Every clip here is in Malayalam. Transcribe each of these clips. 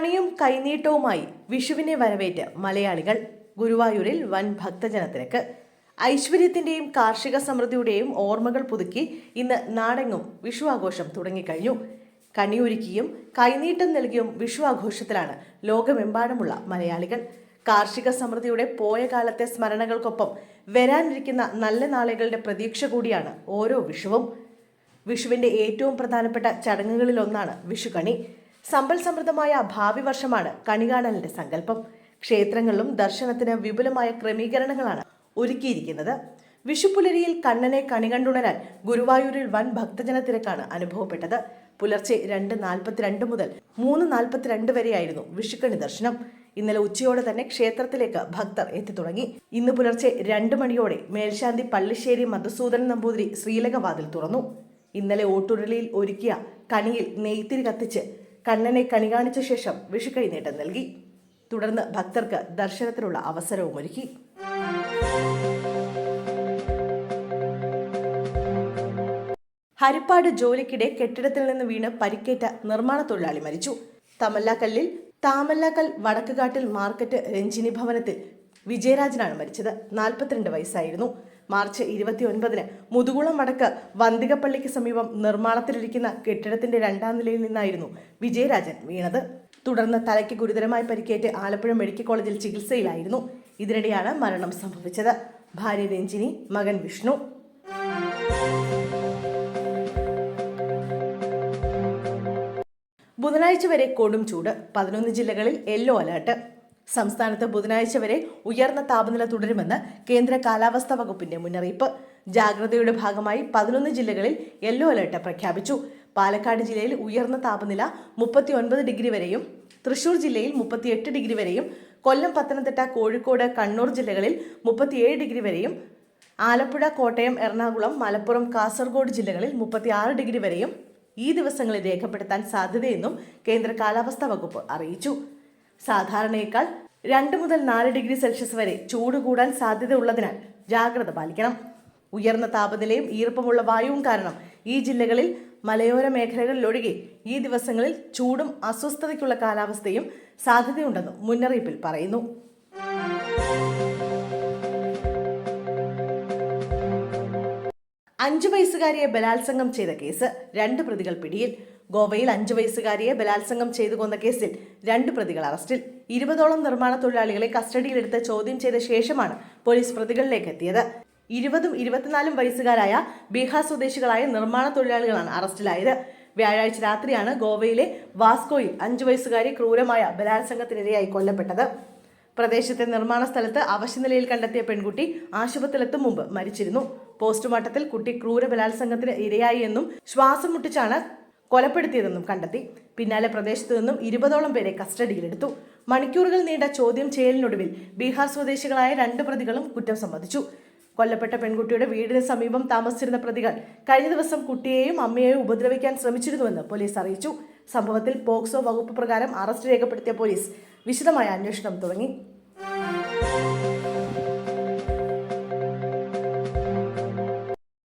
കണിയും കൈനീട്ടവുമായി വിഷുവിനെ വരവേറ്റ് മലയാളികൾ ഗുരുവായൂരിൽ വൻ ഭക്തജനത്തിരക്ക്. ഐശ്വര്യത്തിന്റെയും കാർഷിക സമൃദ്ധിയുടെയും ഓർമ്മകൾ പുതുക്കി ഇന്ന് നാടെങ്ങും വിഷു ആഘോഷം തുടങ്ങിക്കഴിഞ്ഞു. കണിയൊരുക്കിയും കൈനീട്ടം നൽകിയും വിഷു ആഘോഷത്തിലാണ് ലോകമെമ്പാടുമുള്ള മലയാളികൾ. കാർഷിക സമൃദ്ധിയുടെ പോയ കാലത്തെ സ്മരണകൾക്കൊപ്പം വരാനിരിക്കുന്ന നല്ല നാളുകളുടെ പ്രതീക്ഷ കൂടിയാണ് ഓരോ വിഷുവും. വിഷുവിന്റെ ഏറ്റവും പ്രധാനപ്പെട്ട ചടങ്ങുകളിലൊന്നാണ് വിഷുക്കണി സമ്പൽ സമൃദ്ധമായ ഭാവി വർഷമാണ് കണികാണലിന്റെ സങ്കല്പം. ക്ഷേത്രങ്ങളിലും ദർശനത്തിന് വിപുലമായ ക്രമീകരണങ്ങളാണ് ഒരുക്കിയിരിക്കുന്നത്. വിഷുപുലരിയിൽ കണ്ണനെ കണികണ്ടുണരാൻ ഗുരുവായൂരിൽ വൻ ഭക്തജന തിരക്കാണ് അനുഭവപ്പെട്ടത്. പുലർച്ചെ രണ്ട് നാൽപ്പത്തിരണ്ട് മുതൽ മൂന്ന് നാൽപ്പത്തിരണ്ട് വരെയായിരുന്നു വിഷുക്കണി ദർശനം. ഇന്നലെ ഉച്ചയോടെ തന്നെ ക്ഷേത്രത്തിലേക്ക് ഭക്തർ എത്തിത്തുടങ്ങി. ഇന്ന് പുലർച്ചെ രണ്ട് മണിയോടെ മേൽശാന്തി പള്ളിശ്ശേരി മധുസൂദൻ നമ്പൂതിരി ശ്രീലകവാതിൽ തുറന്നു. ഇന്നലെ ഓട്ടുരുളിയിൽ ഒരുക്കിയ കണിയിൽ നെയ്ത്തിരി കത്തിച്ച് കണ്ണനെ കണികാണിച്ച ശേഷം വിഷുക്കൈനീട്ടം നൽകി. തുടർന്ന് ഭക്തർക്ക് ദർശനത്തിനുള്ള അവസരവും ഒരുക്കി. ഹരിപ്പാട് ജോലിക്കിടെ കെട്ടിടത്തിൽ നിന്ന് വീണ് പരിക്കേറ്റ നിർമ്മാണ തൊഴിലാളി മരിച്ചു. തമല്ലാക്കല്ലിൽ താമല്ലാക്കൽ വടക്കുകാട്ടിൽ മാർക്കറ്റ് രഞ്ജിനി ഭവനത്തിൽ വിജയരാജനാണ് മരിച്ചത്. നാൽപ്പത്തിരണ്ട് വയസ്സായിരുന്നു. മാർച്ച് ഇരുപത്തി ഒൻപതിന് മുതുകുളം വടക്ക് വന്തികപ്പള്ളിക്ക് സമീപം നിർമ്മാണത്തിലിരിക്കുന്ന കെട്ടിടത്തിന്റെ രണ്ടാം നിലയിൽ നിന്നായിരുന്നു വിജയരാജൻ വീണത്. തുടർന്ന് തലയ്ക്ക് ഗുരുതരമായി പരിക്കേറ്റ് ആലപ്പുഴ മെഡിക്കൽ കോളേജിൽ ചികിത്സയിലായിരുന്നു. ഇതിനിടെയാണ് മരണം സംഭവിച്ചത്. ഭാര്യ രഞ്ജിനി മകൻ വിഷ്ണു. ബുധനാഴ്ച വരെ കൊടും ചൂട്. പതിനൊന്ന് ജില്ലകളിൽ യെല്ലോ അലർട്ട്. സംസ്ഥാനത്ത് ബുധനാഴ്ച വരെ ഉയർന്ന താപനില തുടരുമെന്ന് കേന്ദ്ര കാലാവസ്ഥാ വകുപ്പിന്റെ മുന്നറിയിപ്പ്. ജാഗ്രതയുടെ ഭാഗമായി പതിനൊന്ന് ജില്ലകളിൽ യെല്ലോ അലർട്ട് പ്രഖ്യാപിച്ചു. പാലക്കാട് ജില്ലയിൽ ഉയർന്ന താപനില മുപ്പത്തി ഒൻപത് ഡിഗ്രി വരെയും തൃശൂർ ജില്ലയിൽ മുപ്പത്തിയെട്ട് ഡിഗ്രി വരെയും കൊല്ലം പത്തനംതിട്ട കോഴിക്കോട് കണ്ണൂർ ജില്ലകളിൽ മുപ്പത്തിയേഴ് ഡിഗ്രി വരെയും ആലപ്പുഴ കോട്ടയം എറണാകുളം മലപ്പുറം കാസർഗോഡ് ജില്ലകളിൽ മുപ്പത്തിയാറ് ഡിഗ്രി വരെയും ഈ ദിവസങ്ങളിൽ രേഖപ്പെടുത്താൻ സാധ്യതയെന്നും കേന്ദ്ര കാലാവസ്ഥാ വകുപ്പ് അറിയിച്ചു. സാധാരണയേക്കാൾ രണ്ട് മുതൽ നാല് ഡിഗ്രി സെൽഷ്യസ് വരെ ചൂട് കൂടാൻ സാധ്യത ഉള്ളതിനാൽ ജാഗ്രത പാലിക്കണം. ഉയർന്ന താപനിലയും ഈർപ്പമുള്ള വായുവും കാരണം ഈ ജില്ലകളിൽ മലയോര മേഖലകളിലൊഴികെ ഈ ദിവസങ്ങളിൽ ചൂടും അസ്വസ്ഥതയ്ക്കുള്ള കാലാവസ്ഥയും സാധ്യതയുണ്ടെന്നും മുന്നറിയിപ്പിൽ പറയുന്നു. അഞ്ചു വയസ്സുകാരിയെ ബലാത്സംഗം ചെയ്ത കേസ് രണ്ട് പ്രതികൾ പിടിയിൽ. ഗോവയിൽ അഞ്ചു വയസ്സുകാരിയെ ബലാത്സംഗം ചെയ്തു കൊന്ന കേസിൽ രണ്ട് പ്രതികൾ അറസ്റ്റിൽ. ഇരുപതോളം നിർമ്മാണ തൊഴിലാളികളെ കസ്റ്റഡിയിലെടുത്ത് ചോദ്യം ചെയ്ത ശേഷമാണ് പോലീസ് പ്രതികളിലേക്ക് എത്തിയത്. ഇരുപതും ഇരുപത്തിനാലും വയസ്സുകാരായ ബീഹാർ സ്വദേശികളായ നിർമ്മാണ തൊഴിലാളികളാണ് അറസ്റ്റിലായത്. വ്യാഴാഴ്ച രാത്രിയാണ് ഗോവയിലെ വാസ്കോയിൽ അഞ്ചു വയസ്സുകാരി ക്രൂരമായ ബലാത്സംഗത്തിനിരയായി കൊല്ലപ്പെട്ടത്. പ്രദേശത്തെ നിർമ്മാണ സ്ഥലത്ത് അവശനിലയിൽ കണ്ടെത്തിയ പെൺകുട്ടി ആശുപത്രിയിലെത്തും മുമ്പ് മരിച്ചിരുന്നു. പോസ്റ്റ്മോർട്ടത്തിൽ കുട്ടി ക്രൂര ബലാത്സംഗത്തിന് ഇരയായി എന്നും ശ്വാസം മുട്ടിച്ചാണ് കൊലപ്പെടുത്തിയതെന്നും കണ്ടെത്തി. പിന്നാലെ പ്രദേശത്തു നിന്നും ഇരുപതോളം പേരെ കസ്റ്റഡിയിലെടുത്തു. മണിക്കൂറുകൾ നീണ്ട ചോദ്യം ചെയ്യലിനൊടുവിൽ ബീഹാർ സ്വദേശികളായ രണ്ട് പ്രതികളും കുറ്റം സമ്മതിച്ചു. കൊല്ലപ്പെട്ട പെൺകുട്ടിയുടെ വീടിന് സമീപം താമസിച്ചിരുന്ന പ്രതികൾ കഴിഞ്ഞ ദിവസം കുട്ടിയെയും അമ്മയെയും ഉപദ്രവിക്കാൻ ശ്രമിച്ചിരുന്നുവെന്ന് പോലീസ് അറിയിച്ചു. സംഭവത്തിൽ പോക്സോ വകുപ്പ് പ്രകാരം അറസ്റ്റ് രേഖപ്പെടുത്തിയ പോലീസ് വിശദമായ അന്വേഷണം തുടങ്ങി.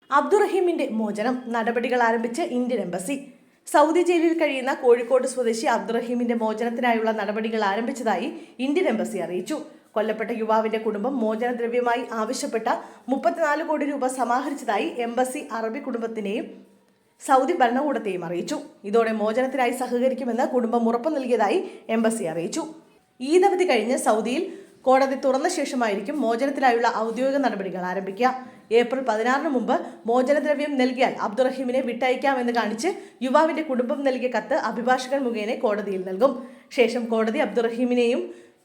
അബ്ദുറഹീമിന്റെ മോചനം നടപടികൾ ആരംഭിച്ച് ഇന്ത്യൻ എംബസി. സൗദി ജയിലിൽ കഴിയുന്ന കോഴിക്കോട് സ്വദേശി അബ്ദുറഹീമിന്റെ മോചനത്തിനായുള്ള നടപടികൾ ആരംഭിച്ചതായി ഇന്ത്യൻ എംബസി അറിയിച്ചു. കൊല്ലപ്പെട്ട യുവാവിന്റെ കുടുംബം മോചനദ്രവ്യമായി ആവശ്യപ്പെട്ട മുപ്പത്തിനാല് കോടി രൂപ സമാഹരിച്ചതായി എംബസി അറബി കുടുംബത്തിനെയും സൗദി ഭരണകൂടത്തെയും അറിയിച്ചു. ഇതോടെ മോചനത്തിനായി സഹകരിക്കുമെന്ന് കുടുംബം ഉറപ്പു നൽകിയതായി എംബസി അറിയിച്ചു. ഈദ് അവധി കഴിഞ്ഞ് സൗദിയിൽ കോടതി തുറന്ന ശേഷമായിരിക്കും മോചനത്തിനായുള്ള ഔദ്യോഗിക നടപടികൾ ആരംഭിക്കുക. ഏപ്രിൽ പതിനാറിന് മുമ്പ് മോചനദ്രവ്യം നൽകിയാൽ അബ്ദുറഹീമിനെ വിട്ടയക്കാമെന്ന് കാണിച്ച് യുവാവിന്റെ കുടുംബം നൽകിയ കത്ത് അഭിഭാഷകൻ മുഖേന കോടതിയിൽ നൽകും. ശേഷം കോടതി അബ്ദുറഹീമിനെയും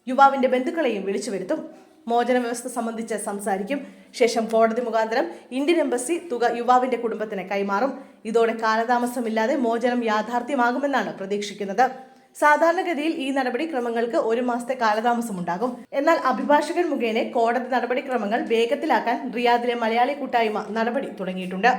യുവാവിന്റെ ബന്ധുക്കളെയും വിളിച്ചു വരുത്തും മോചന വ്യവസ്ഥ സംബന്ധിച്ച് സംസാരിക്കും. ശേഷം കോടതി മുഖാന്തരം ഇന്ത്യൻ എംബസി തുക യുവാവിന്റെ കുടുംബത്തിന് കൈമാറും. ഇതോടെ കാലതാമസമില്ലാതെ മോചനം യാഥാർത്ഥ്യമാകുമെന്നാണ് പ്രതീക്ഷിക്കുന്നത്. സാധാരണഗതിയിൽ ഈ നടപടിക്രമങ്ങൾക്ക് ഒരു മാസത്തെ കാലതാമസമുണ്ടാകും. എന്നാൽ അഭിഭാഷകൻ മുഖേന കോടതി നടപടിക്രമങ്ങൾ വേഗത്തിലാക്കാൻ റിയാദിലെ മലയാളി കൂട്ടായ്മ നടപടി തുടങ്ങിയിട്ടുണ്ട്.